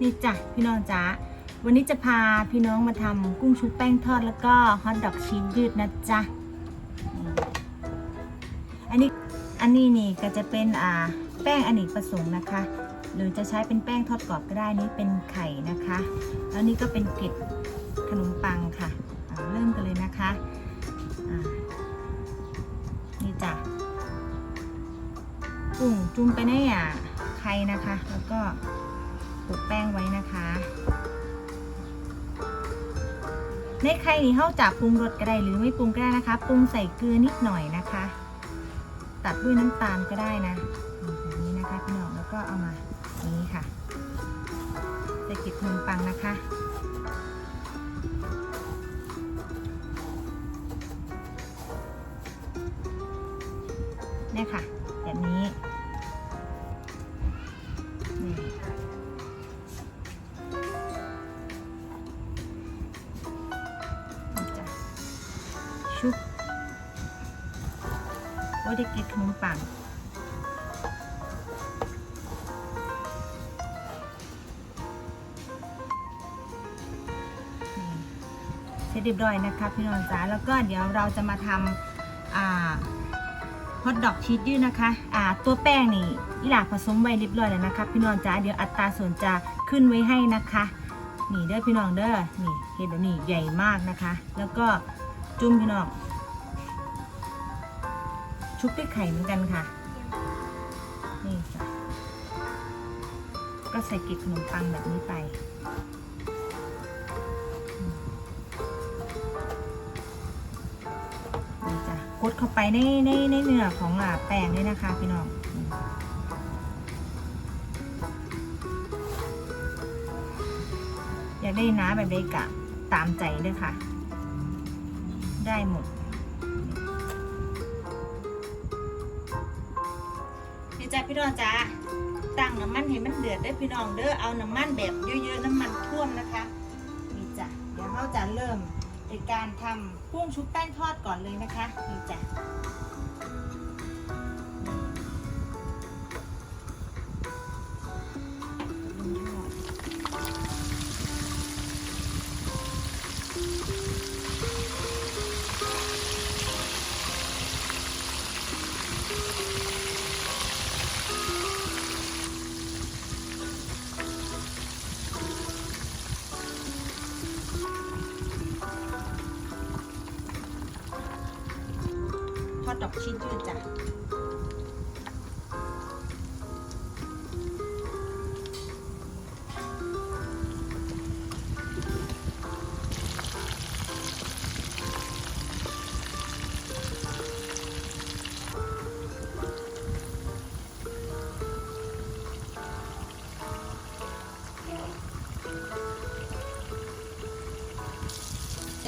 นี่จ้ะพี่น้องจ๋าวันนี้จะพาพี่น้องมาทำกุ้งชุบแป้งทอดแล้วก็ฮอทดอกชีสยืดนะจ๊ะอันนี้อันนี้นี่ก็จะเป็นอ่าแป้งอเนกประสงค์นะคะ หรือจะใช้เป็นแป้งทอดกรอบก็ได้นี่เป็นไข่นะคะแล้วนี่ก็เป็นเกล็ดขนมปังค่ะเริ่มกันเลยนะคะนี่จ้ะกุ้งจุ่มไปในอ่าไข่นะคะ แล้วก็ ปลุกแป้งไว้นะคะในไข่นี่เข้าจากปรุงรสก็ได้หรือไม่ปรุงก็ได้นะคะ ปรุงใส่เกลือนิดหน่อยนะคะ ตัดด้วยน้ำตาลก็ได้นะแบบนี้นะคะพี่น้องแล้วก็เอามานี้ค่ะใส่กล็ดขนมปังนะคะ ชุบโอ้ยได้กินขนมปังเสร็จเรียบร้อยนะคะพี่น้องจ๋าแล้วก็เดี๋ยวเราจะมาทำฮอทดอกชีสยืดนะคะอ่าตัวแป้งนี่อีหลาผสมไว้เรียบร้อยแล้วนะคะพี่น้องจ้าเดี๋ยวอัตราส่วนจะขึ้นไว้ให้นะคะนี่เด้อพี่น้องเด้อนี่เห็นแบบนี้ใหญ่มากนะคะ แล้วก็ จุ่มพี่น้อง ชุบด้วยไข่เหมือนกันค่ะ นี่จ้ะ ก็ใส่เกล็ดขนมปังแบบนี้ไป นี่จ้ะกดเข้าไปในในในเนื้อของอ่าแป้งเลยนะคะพี่น้องอยากได้น้ำแบบใดกะตามใจเลยค่ะ ได้หมด นี่จ้ะพี่น้องจ้าตั้งน้ำมันให้มันเดือดได้พี่น้องเด้อ เอาน้ำมันแบบเยอะๆ น้ำมันท่วมนะคะ นี่จ้ะ เดี๋ยวเราจะเริ่มในการทำกุ้งชุบแป้งทอดก่อนเลยนะคะ นี่จ้ะ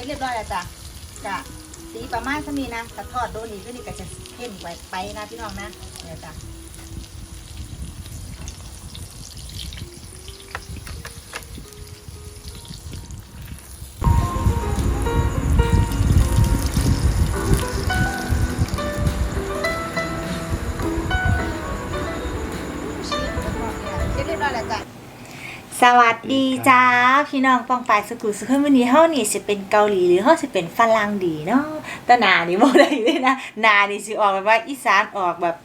เรียบร้อยแล้วจ้ะจ้ะสีประมาณสมีนะแต่ทอดโดนอีกก็นี่ก็จะเข้มไปไปนะพี่น้องนะเนี่ยจ้ะ สวัสดีจ้าพี่น้องปองปายสกุลสุขวันนี้เฮานี่สิเป็นเกาหลีหรือเฮาสิเป็นฝรั่งดีเนาะแต่หนานี่บ่ได้เลยนะหนานี่สิออกแบบว่าอีสานออกแบบ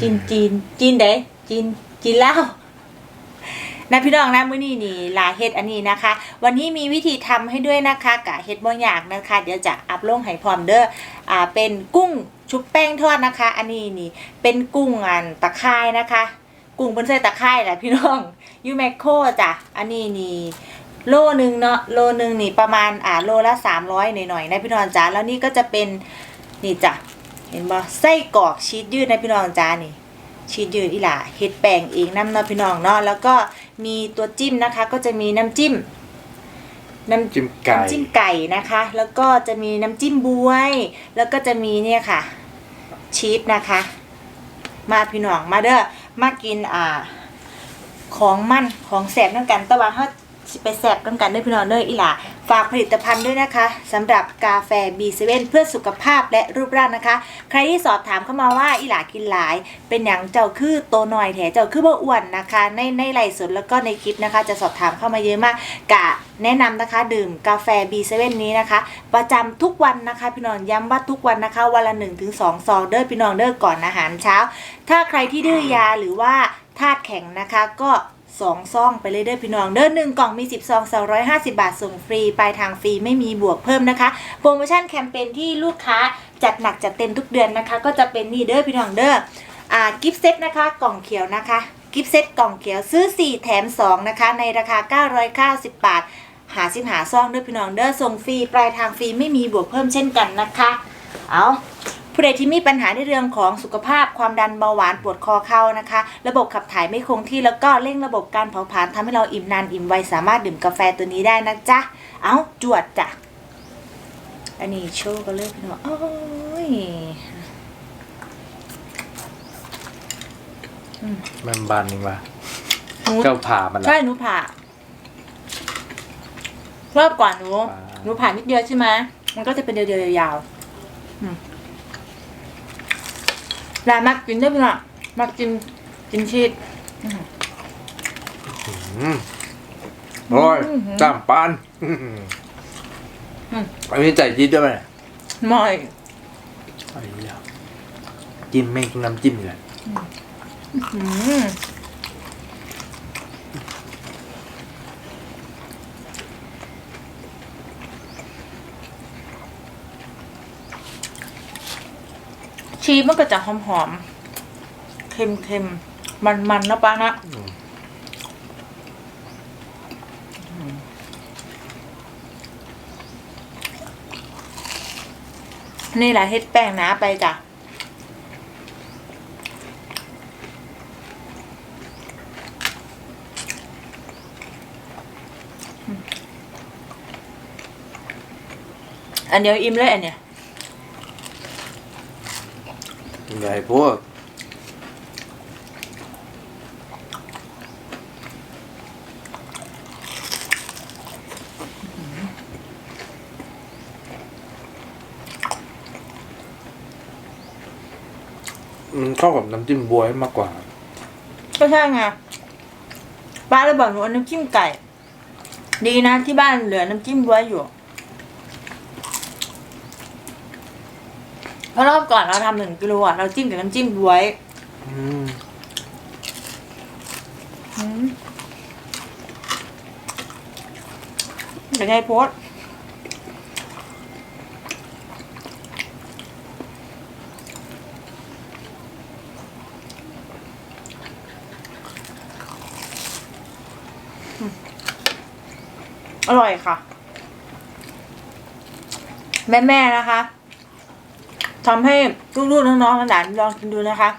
จีนจีนจีนเด้จีนจีนลาวนะพี่น้องนะมื้อนี้นี่ลาเฮ็ดอันนี้นะคะ วันนี้มีวิธีทำให้ด้วยนะคะกะเฮ็ดบ่ยากนะคะ เดี๋ยวจะอัพลงให้พร้อมเด้ออ่าเป็นกุ้งชุบแป้งทอดนะคะ อันนี้นี่เป็นกุ้งอันตะไคร้นะคะ กุ้งเป็นใส่ตะไคร้แหละพี่น้องยูแมคโคจ้ะอันนี้นี่โลนึงเนาะโลนึงนี่ประมาณอ่าโลละสามร้อยหน่อยๆนะพี่น้องจ้าแล้วนี่ก็จะเป็นนี่จ้ะเห็นบ่ไส้กรอกชีสยืดนะพี่น้องจ้านี่ชีสยืดอีหล่าเฮ็ดแป้งเองน้ำเนาะพี่น้องเนาะแล้วก็มีตัวจิ้มนะคะ ก็จะมีน้ำจิ้มน้ำจิ้มไก่น้ำจิ้มไก่นะคะ แล้วก็จะมีน้ำจิ้มบวย แล้วก็จะมีเนี่ยค่ะชีสนะคะ มาพี่น้องมาเด้อ มากินอ่า ของมันของแสบนั่นกันแต่ว่าเขา สิไปแสบกันกันด้วยพี่น้องเด้ออีหล่าฝากผลิตภัณฑ์ด้วยนะคะสำหรับกาแฟ B7 เพื่อสุขภาพและรูปร่างนะคะ ใครที่สอบถามเข้ามาว่าอีหล่ากินหลาย เป็นอย่างเจ้าคือโตหน่อยแถเจ้าคือบ่อ้วนนะคะ ในในไลฟ์สดแล้วก็ในคลิปนะคะ จะสอบถามเข้ามาเยอะมากกะแนะนำนะคะ ดื่มกาแฟ B7 นี้นะคะ ประจำทุกวันนะคะ พี่น้องย้ำว่าทุกวันนะคะ วันละ 1-2ถึงซองเด้อพี่น้องเด้อก่อนอาหารเช้า ถ้าใครที่ดื้อยาหรือว่าธาตุแข็งนะคะก็ สองซองไปเลยเด้อพี่น้องเด้อหนึ่งกล่องมี10ซอง250บาทส่งฟรีปลายทางฟรีไม่มีบวกเพิ่มนะคะ โปรโมชั่นแคมเปญที่ลูกค้าจัดหนักจัดเต็มทุกเดือนนะคะ ก็จะเป็นนี่เด้อพี่น้องเด้ออ่ากิฟต์เซตนะคะกล่องเขียวนะคะ กิฟต์เซตกล่องเขียวซื้อ 4 แถม 2 นะคะ ในราคา 990 บาท หาสินหาซองเด้อพี่น้องเด้อส่งฟรีปลายทางฟรีไม่มีบวกเพิ่มเช่นกันนะคะ เอา ผู้ใดที่มีปัญหาในเรื่องของสุขภาพความดันเบาหวานปวดคอเข่านะคะ ระบบขับถ่ายไม่คงที่แล้วก็เร่งระบบการเผาผลาญทำให้เราอิ่มนานอิ่มไวสามารถดื่มกาแฟตัวนี้ได้นะจ๊ะ เอาจวดจ้ะ อันนี้โชว์กันเลยพี่น้องโอ้ยมันบานนึงว่ะหนูเจ้าผ่ามันละใช่หนูผ่ารอบก่อนหนูผ่าหนูผ่านิดเดียวใช่ไหมมันก็จะเป็นเดียวๆยาวๆอืม ลามักกินได้พี่น้องมักกินกินชีสอืมโอ้ยอื้อหือจ้ามปานอืมอันนี้ใจจี๊ดด้วยไหมไม่ไอ้เหี้ยจิ้มแม่งต้องน้ำจิ้มเลย ชีสมันก็จะหอมๆเค็มๆมันๆนะป้านะนี่แหละเฮ็ดแป้งนาไปจ้ะอันเดียวอิ่มเลยอันเนี้ย ใหญ่พวกมันเข้ากับน้ำจิ้มบวยมากกว่า ก็ใช่ไงป้าเลยบอกหนูเอาน้ำจิ้มไก่ ดีนะที่บ้านเหลือน้ำจิ้มไว้อยู่ เพ ราะรอบก่อนเราทำหนึ่งกิโลอะเราจิ้มกับน้ำจิ้มบวยอืมอืมเป็นไงโพสต์อืมอร่อยค่ะ แม่ ๆ นะคะ ทำให้ลูกๆน้องๆหลานๆลองกินดูนะคะ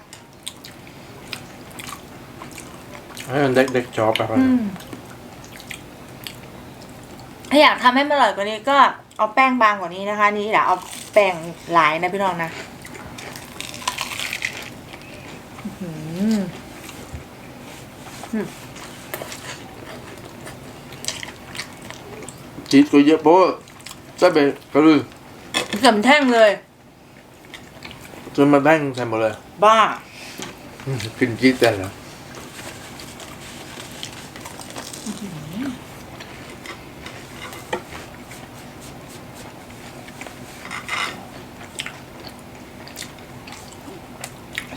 ให้มันเด็กๆชอบแบบอืมถ้าอยากทำให้มันอร่อยกว่านี้ก็เอาแป้งบางกว่านี้นะคะ นี่แหละเอาแป้งหลายนะพี่น้องนะอื้อหือจีดก็เยอะโป๊ะจะไปกระลือสำแท่งเลย จนมาแบ่งใส่หมดเลย บ้าขึ้นจีดแต่ละ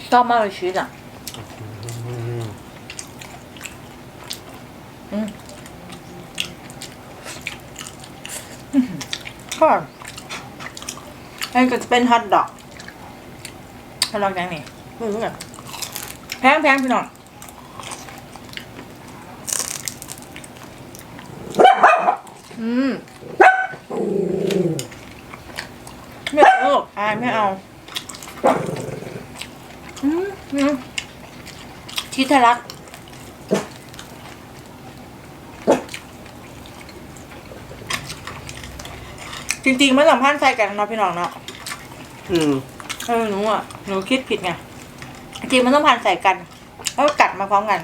ชอบมากเลยชีสอะ อืมค่ะอันนก็จะเป็นฮอทดอก ฮอทดอกยังนี่อือแพงแพงพี่น้องอืมไม่เอาลูกอายไม่เอาอืมอืมชีสทะลักจริงๆไม่สัมพันธ์ใส่กันเนาะพี่น้องเนาะอืม เออหนูอะหนูคิดผิดไงจริงมันต้องพันใส่กันแล้วกัดมาพร้อมกัน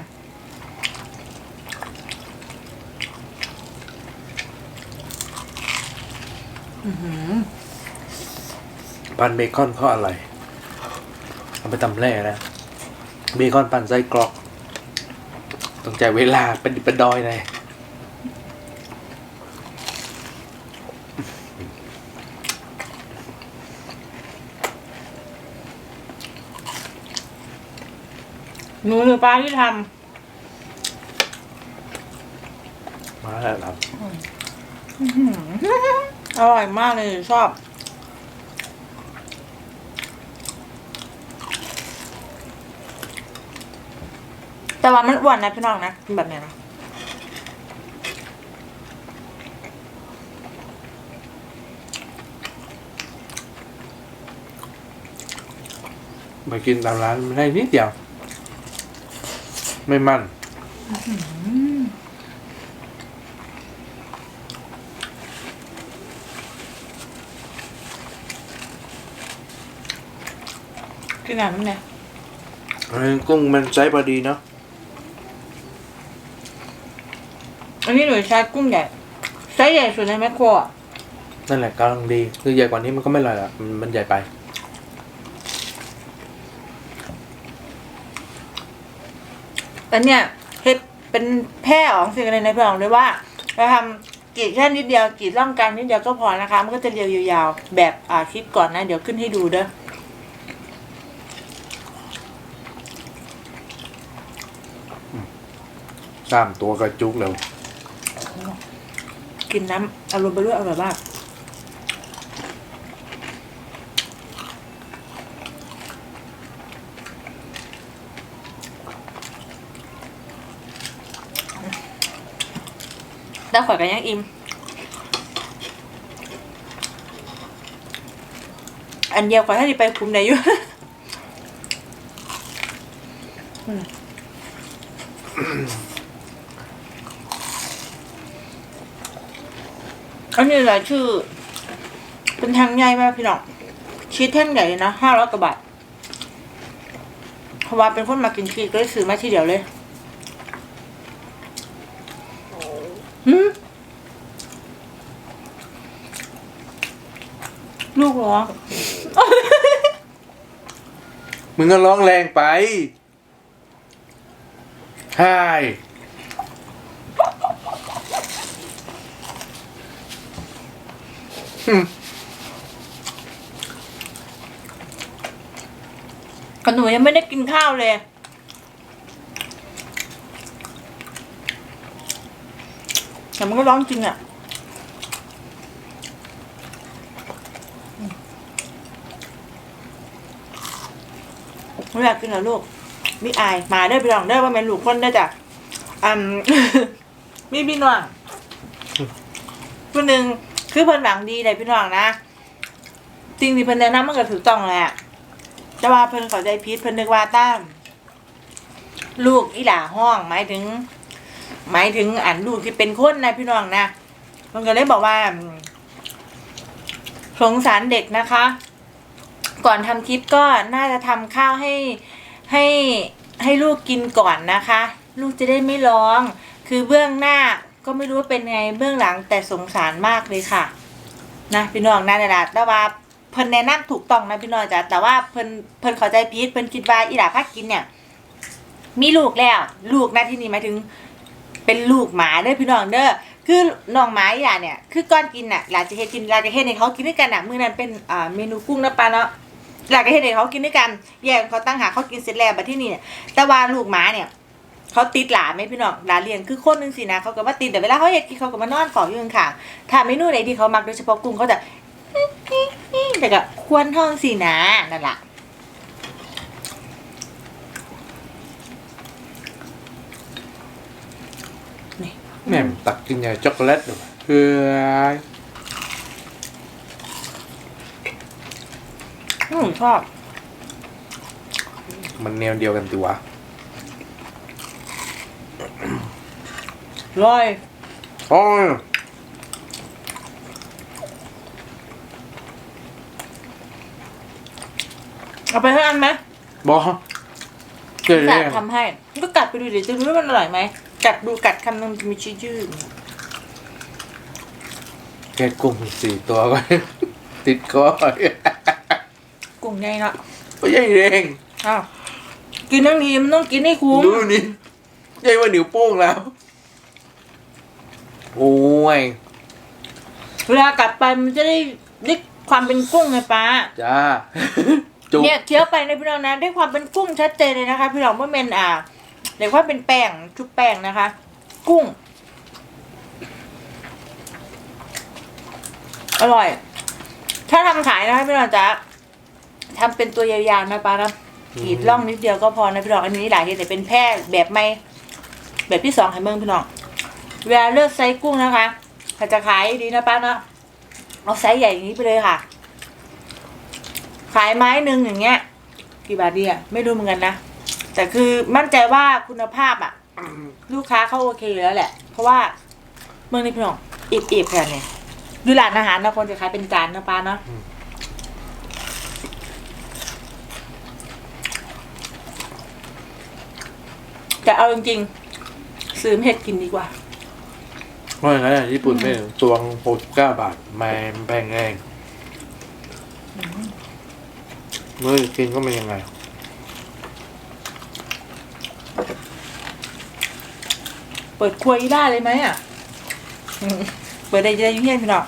ปันเบคอนเขาอะไรเอาไปตำแร่นะเบคอนปันไส้กรอก ต้องใจเวลาเป็นเป็นดอยเลย นูหรือปลาที่ทมาแล้วครับำ อร่อยมากเลยชอบ แต่ว่ามันอ้วนนะพี่น้องนะแบบเนี้ยนะไปกินตามร้านไม่ได้นิดเดียว ไม่มันคือหนังมันเนี่ยเออกุ้งมันไซส์พอดีเนาะอันนี้หนูใช้กุ้งใหญ่ไซส์ใหญ่สุดในแมคโครอะนั่นแหละกำลังดี คือใหญ่กว่านี้มันก็ไม่อร่อยละมันมันใหญ่ไป อันเนี้ยเฮ็ดเป็นแพร่ออกสิ่งอะไรในพี่น้องเลยว่าเราทำกรีดแค่นิดเดียวกรีดร่องกลางนิดเดียวก็พอนะคะ มันก็จะเรียวยาวๆแบบอ่าคลิปก่อนนะเดี๋ยวขึ้นให้ดูเด้อสามตัวกระจุกเร็วกินน้ำอารมณ์ไปด้วยอร่อยมาก แล้วขอยกันยังอิ่ม อันเดียวขอยถ้าดีไปคุมไหนอยู่อันนี้หลายชื่อ เป็นทางใหญ่มากพี่น้องชีสแท่งใหญ่เลยนะห้าร้อยกว่าบาทเพราะว่าเป็นคนมากินชีสก็เลยซื้อมาทีเดียวเลย ลูกร้อง มึงก็ร้องแรงไปใช่ขนหนูยังไม่ได้กินข้าวเลย แต่มันก็ร้องจริงอะ ไม่อยากกินเหรอลูกมิอายมาได้อพี่น้องได้ว่าแม่นลูกคนได้จ้ะอืมมีพี่น้องคนหนึ่งคือเพิ่นหวังดีเลยพี่น้องนะจริงที่เพิ่นแนะนำมันก็ถูกต้องแหละแต่ว่าเพิ่นเข้าใจผิดเพิ่นนึกว่าตั้มลูกอีหล่าห้องหมายถึง หมายถึงอันลูกที่เป็นคนนะพี่น้องนะมันก็เลยบอกว่าสงสารเด็กนะคะ ก่อนทำคลิปก็น่าจะทำข้าวให้ให้ให้ลูกกินก่อนนะคะ ลูกจะได้ไม่ร้อง คือเบื้องหน้าก็ไม่รู้ว่าเป็นไงเบื้องหลังแต่สงสารมากเลยค่ะ นะพี่น้องนั่นแหละแต่ว่าเพิ่นแนะนำถูกต้องนะพี่น้องจ้ะแต่ว่าเพิ่นเพิ่นเข้าใจผิดเพิ่นคิดว่าอีหลาพักกินเนี่ย มีลูกแล้ว ลูกนะที่นี่หมายถึง เป็นลูกหมาเด้อพี่น้องเด้อ คือน้องหมาอีหลาเนี่ย คือก่อนกินน่ะหลานจะเฮ็ดกินหลานจะเฮ็ดให้เขากินด้วยกันน่ะมื้อนั้นเป็นอ่าเมนูกุ้งนะปลาเนาะหลานก็เฮ็ดให้เขากินด้วยกัน แยกเขาตั้งหาเขากินเสร็จแล้วบัดที่นี่เนี่ยแต่ว่าลูกหมาเนี่ยเขาติดหลานไหมพี่น้องหลานเรียนคือคนหนึงสินะเขาก็ว่าติดแต่เวลาเขาเฮ็ดกินเขาก็มานอนเฝ้าอยู่ข้างๆถ้าเมนูไหนที่เขามักโดยเฉพาะกุ้งเขาจะแต่ก็ควรห้องสินะนั่นแหละ นี่แม่มตักกินอย่างช็อกโกแลตด้วยคือหนูชอบ มันแนวเดียวกันติวะร้อยโอ้ยเอาไปให้อันไหมบอเกิดกัเรื่ดองทำให้ก็กัดไปดูเดี๋ยวจะรู้ว่ามันอร่อยไหม กัดดูกัดคำนึงจะมีชีสยืดแกค่กุ้งสี่ตัวก็ ติดคอกุ้งใหญ่เนาะไม่ใช่เองอ้าวกินทั้งทีมันต้องกินให้คุ้มดูนี่ใหญ่กว่านิ้วโป้งแล้ว โอ้ย เวลากัดไปมันจะได้ได้ความเป็นกุ้งไงป้าจ้าจุกเนี่ยเคี้ยวไปในพี่น้องนะได้ความเป็นกุ้งชัดเจนเลยนะคะ พี่น้องว่าเป็นอ่า เรียกว่าเป็นแป้งชุบแป้งนะคะ กุ้ง อร่อย ถ้าทำขายนะคะพี่น้องจ๊ะทำเป็นตัวยาวๆนะป้านะกรีดล่องนิดเดียวก็พอนะพี่น้องอันนี้หลายทีแต่เป็นแพร่แบบไม่ แบบที่สองให้เมืองพี่น้องเวลาเลือกไซส์กุ้งนะคะถ้าจะขายดีนะป้าเนาะเอาไซส์ใหญ่อย่างนี้ไปเลยค่ะ ขายไม้หนึ่งอย่างเงี้ย กี่บาทดีอะไม่รู้เหมือนกันนะ แต่คือมั่นใจว่าคุณภาพอะ ลูกค้าเขาโอเคอยู่แล้วแหละ เพราะว่าเมืองนี้พี่น้องอีบอีบแค่เนี่ยดูร้านอาหารนะคนจะขายเป็นจานนะป้าเนาะแต่เอาจริงๆซื้อเห็ดกินดีกว่าเพราะอย่างนั้นอะญี่ปุ่นไม่ตัวหกเก้าบาทแม่แพงเองเมื่อกินก็เป็นยังไง เปิดครัวอีได้เลยไหมอะเปิดได้จะได้ยุ่งเย็นพี่น้อง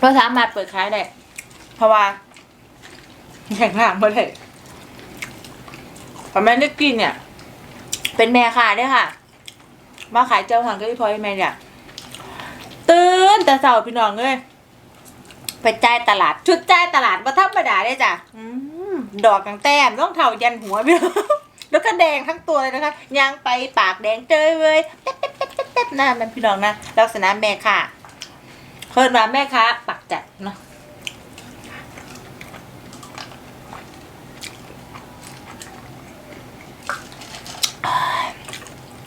ก็สามารถเปิดขายได้เพราะว่าแข่งห่างมาได้แต่แม่ได้กินเนี่ย เป็นแม่ขายด้วยค่ะ มาขายเจ้าหังก็ที่พอยแม่เนี่ยตื่นแต่เสาพี่น้องเลยไปจ่ายตลาด ชุดจ่ายตลาดมาธรรมดาได้จ้ะอืม ดอกกางแต้มต้องเท่ายันหัวพี่น้องแล้วก็แดงทั้งตัวเลยนะคะยางไปปากแดงเจยเลยแป๊บแป๊บแป๊บแป๊บแป๊บหน้ามันพี่น้องนะลักษณะแม่ค่ะเพิ่นมาแม่ค้าปักจัดเนาะ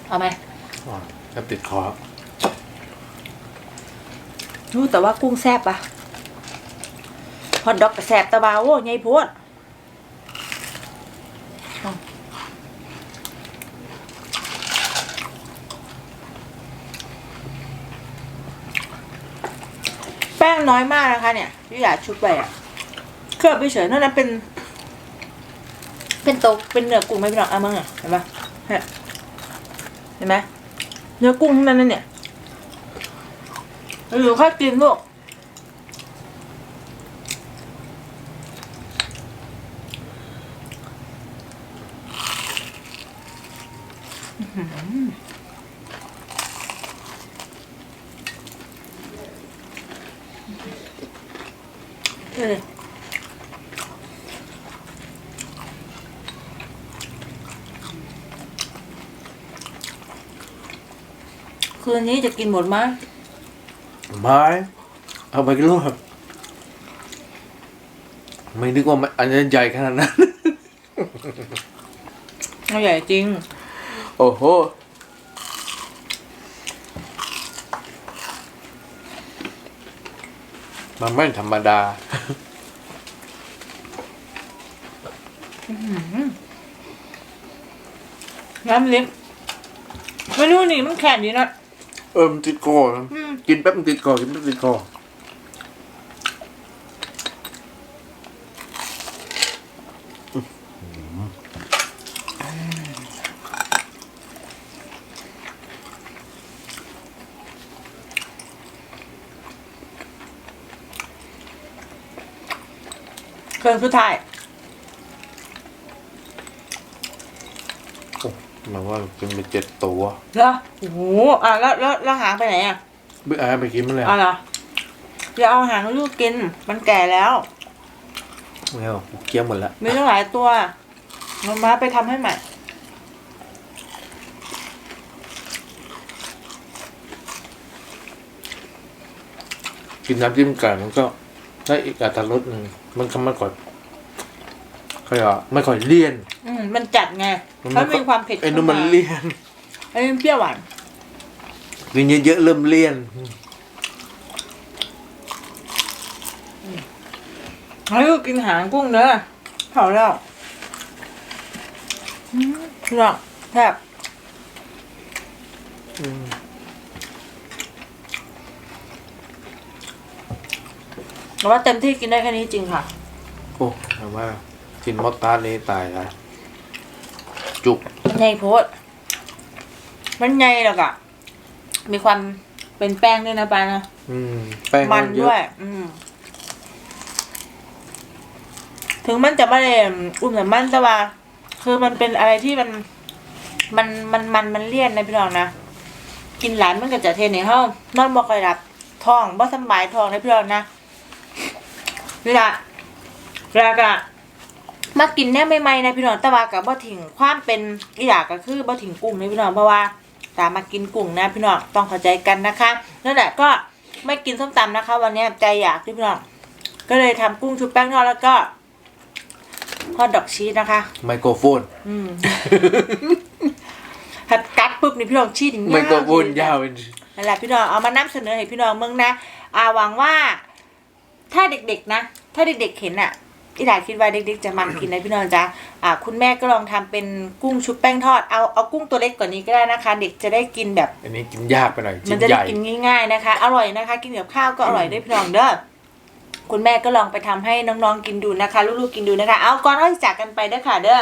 เอาไหมอ๋อแค่ติดคอรู้แต่ว่ากุ้งแซบปะฮอตดอกกระแซบตะบาโว้ใหญ่โพดเอาแป้ง น้อยมากนะคะ เนี่ยที่อยากชุบไปอะเคลือบไปเฉยๆนั่นนะเป็น เป็นโตกเป็นเนื้อกุ้งไม่พี่น้องเอามั้งอะเห็นปะเนี่ยเห็นไหมเนื้อกุ้งทั้งนั้นนะเนี่ยหรือค่อยกินลูกอือหือเออ คืนนี้จะกินหมดไหมไม่เอาไปกินลูกครับไม่นึกว่ามันอันจะใหญ่ขนาดนั้น เอาใหญ่จริง โอ้โห มันไม่ธรรมดา น้ำเล็กไม่รู้นี่มันแข็งดีนะเออมันติดคอนะอืม กินแป๊บมันติดคอกินแป๊บติดคอ รื่องสุดท้ายโอ้หมายว่ากินไปเจ็ดตัวเหรอโอ้โหอะแล้วแล้วแล้วหางไปไหนอะบิ๊กไอ้ไปกินมันเลยอ๋อเหรออย่าเอาหางให้ลูกกิน มันแก่แล้วไม่เอากูเคี้ยวหมดแล้วมีตั้งหลายตัวมันมาไปทำให้ใหม่กินน้ำจิ้มไก่มันก็ได้อีกอัตรสหนึ่ง มันก็ไม่ก่อยเขาเรียกว่าไม่ค่อยเลี่ยน อืมมันจัดไงเขามีความเผ็ดไอ้นู่นมันเลี่ยนไอ้นี่เปรี้ยวหวานกินเยอะๆเริ่มเลี่ยนให้ลูกกินหางกุ้งเด้อเผาแล้วอืมเรื่องแทบ แต่ว่าเต็มที่กินได้แค่นี้จริงค่ะ โอ้แต่ว่ากินมอสตาร์ดนี่ตายละจุกมันใหญ่โพดมันใหญ่แล้วก็มีความเป็นแป้งด้วยนะปานะอืมแป้งมันเยด้วอะยอืม ถึงมันจะไม่ได้อุ่มแต่มันแต่ว่า คือมันเป็นอะไรที่มัน มันมันมันมันเลี่ยนนะพี่น้องนะกินหลายมันก็จะเทในห้องนอนบ่ค่อยหลับท้องบ่สำบายท้องนะพี่น้องนะ นี่ละแล้วก็มากินแน่ใหม่ๆนะพี่น้องแต่ว่ากับบ่ถิงความเป็นอีหลาก็คือบ่ถิงกุ้งนะพี่น้องเพราะว่าตามมากินกุ้งนะพี่น้องต้องเข้าใจกันนะคะนั่นแหละก็ไม่กินส้มตำนะคะ วันนี้ใจอยากพี่น้องก็เลยทำกุ้งชุบแป้งทอดแล้วก็ทอดดอกชีสนะคะ ไมโครโฟนอืมหัดกัดปุ๊บนี่พี่น้องชีดอย่างไมโครโฟนเลยยาวเป็นนั่นแหละพี่น้องเอามานำเสนอให้พี่น้องเมืองนะอ่าหวังว่า ถ้าเด็กๆนะ ถ้าเด็กๆเห็นอะอีหลายคิดว่าเด็กๆจะมันกินนะพี่น้องจ้ะอ่าคุณแม่ก็ลองทำเป็นกุ้งชุบแป้งทอด เอาเอากุ้งตัวเล็กกว่านี้ก็ได้นะคะ เด็กจะได้กินแบบ อันนี้กินยากไปหน่อยมัชิ้นนจะใหได้ญ่กินง่ายๆนะคะ อร่อยนะคะ กินกับข้าวก็อร่อยด้วยพี่น้องเด้อคุณแม่ก็ลองไปทำให้น้องๆกินดูนะคะ ลูกๆกินดูนะคะ เอาก่อนที่จะจากกันไปเด้อค่ะเด้อ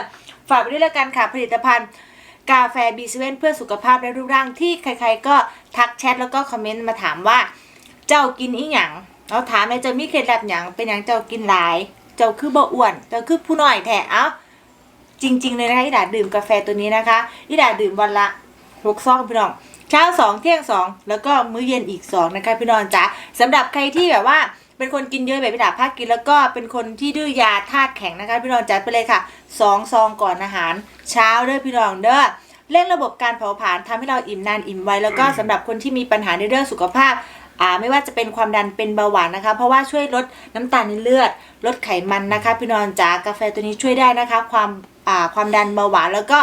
ฝากไปด้วยแล้วกันค่ะผลิตภัณฑ์กาแฟบีเซเว่นเพื่อสุขภาพและรูปร่างที่ใครๆก็ทักแชทแล้วก็คอมเมนต์มาถามว่า เจ้ากินอีหยัง เราถามในเจ้ามีเคล็ดลับหยังเป็นหยังเจ้ากินหลาย เจ้าคือบ่อ้วน เจ้าคือผู้น้อยแท้เอ้าจริง ๆ เลยนะคะอีดาดื่มกาแฟตัวนี้นะคะอีดาดื่มวันละหกซองพี่น้องเช้าสองเที่ยงสองแล้วก็มื้อเย็นอีกสองนะคะพี่น้องจ๋าสำหรับใครที่แบบว่าเป็นคนกินเยอะแบบพี่ดาภาคกินแล้วก็เป็นคนที่ดื้อยาธาตุแข็งนะคะพี่น้องจัดไปเลยค่ะสองซองก่อนอาหาร เช้าเด้อพี่น้องเด้อเร่งระบบการเผาผลาญทำให้เราอิ่มนานอิ่มไวแล้วก็สำหรับคนที่มีปัญหาในเรื่องสุขภาพ ไม่ว่าจะเป็นความดันเป็นเบาหวานนะคะ เพราะว่าช่วยลดน้ำตาลในเลือด ลดไขมันนะคะ พี่นองจ๋ากาแฟตัวนี้ช่วยได้นะคะ ความอ่าความดันเบาหวานแล้วก็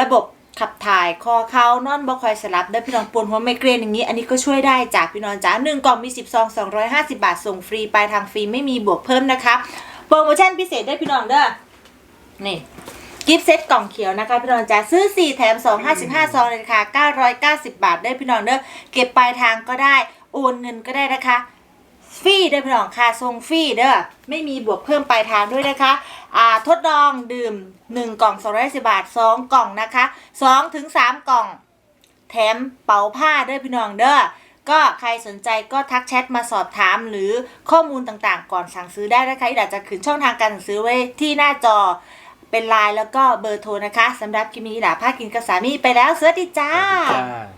ระบบขับถ่ายคอเขานอนบ่คอยสลับได้พี่น้องปวดหัวไมเกรนอย่างนี้ อันนี้ก็ช่วยได้จากพี่น้องจ๋าหนึ่งกล่องมี10ซอง250 บาทส่งฟรีปลายทางฟรีไม่มีบวกเพิ่มนะคะโปรโมชั่นพิเศษได้พี่น้องเด้อนี่กิฟต์เซตกล่องเขียวนะคะพี่น้องจ๋าซื้อ 4 แถม 2 55 ซองเลยค่ะ990 บาทได้พี่น้องเด้อเก็บปลายทางก็ได้ โอนเงินก็ได้นะคะฟรีเด้อพี่น้องค่ะส่งฟรีเด้อไม่มีบวกเพิ่มปลายทางด้วยนะคะอ่าทดลองดื่ม 1 กล่อง210บาท 2 กล่องนะคะ2ถึง3กล่อง แถมเป๋าผ้าด้อพี่น้องเด้อก็ใครสนใจก็ทักแชทมาสอบถามหรือข้อมูลต่างๆ ก่อนสั่งซื้อได้นะคะอยากจะขึ้นช่องทางการสั่งซื้อไว้ที่หน้าจอเป็นไลน์แล้วก็เบอร์โทรนะคะสำหรับคลิปนี้หลาผ้ากินกับสามีไปแล้วสวัสดีจ้าจ้า